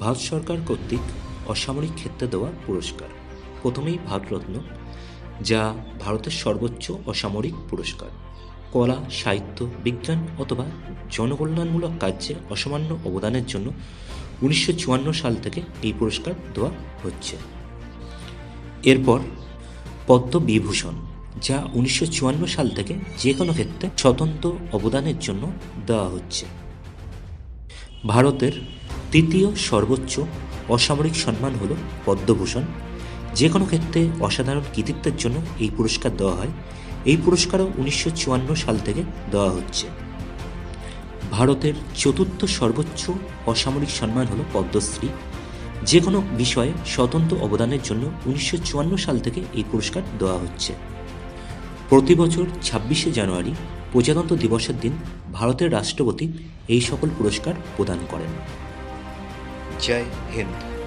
ভারত সরকার কর্তৃক অসামরিক ক্ষেত্রে দেওয়া পুরস্কার। প্রথমেই ভারতরত্ন, যা ভারতের সর্বোচ্চ অসামরিক পুরস্কার। কলা, সাহিত্য, বিজ্ঞান অথবা জনকল্যাণমূলক কার্যে অসামান্য অবদানের জন্য উনিশশো চুয়ান্ন সাল থেকে এই পুরস্কার দেওয়া হচ্ছে। এরপর পদ্মবিভূষণ, যা উনিশশো চুয়ান্ন সাল থেকে যে কোনো ক্ষেত্রে স্বতন্ত্র অবদানের জন্য দেওয়া হচ্ছে। ভারতের তৃতীয় সর্বোচ্চ অসামরিক সম্মান হল পদ্মভূষণ। যে কোনো ক্ষেত্রে অসাধারণ কৃতিত্বের জন্য এই পুরস্কার দেওয়া হয়। এই পুরস্কারও উনিশশো চুয়ান্ন সাল থেকে দেওয়া হচ্ছে। ভারতের চতুর্থ সর্বোচ্চ অসামরিক সম্মান হল পদ্মশ্রী। যে কোনো বিষয়ে স্বতন্ত্র অবদানের জন্য উনিশশো চুয়ান্ন সাল থেকে এই পুরস্কার দেওয়া হচ্ছে। প্রতি বছর ছাব্বিশে জানুয়ারি প্রজাতন্ত্র দিবসের দিন ভারতের রাষ্ট্রপতি এই সকল পুরস্কার প্রদান করেন। Jai Hind.